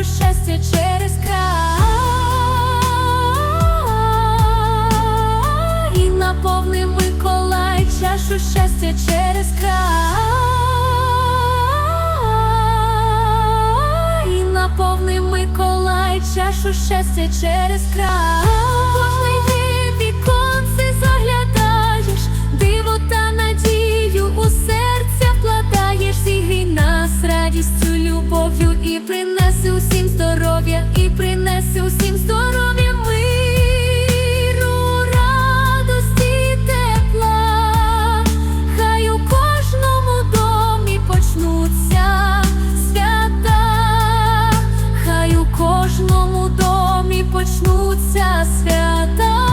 нашу щастя через край. І наповни Миколай чашу щастя через край. І наповни Миколай чашу щастя через край. Любов'ю і принеси усім здоров'я, і принеси усім здоров'я миру, радості, тепла. Хай у кожному домі почнуться свята, хай у кожному домі почнуться свята.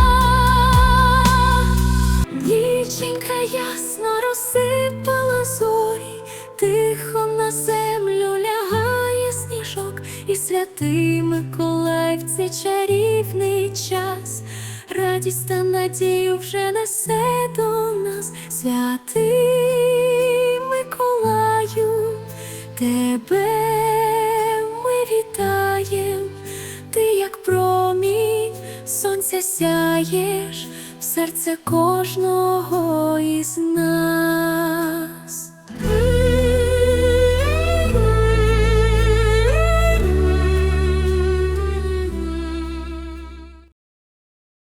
Дівчинка ясно розсипала і святий Миколай в цей чарівний час. Радість та надію вже несе до нас, святий Миколаю, тебе ми вітаєм, ти як промінь сонця сяєш в серце кожного із нас.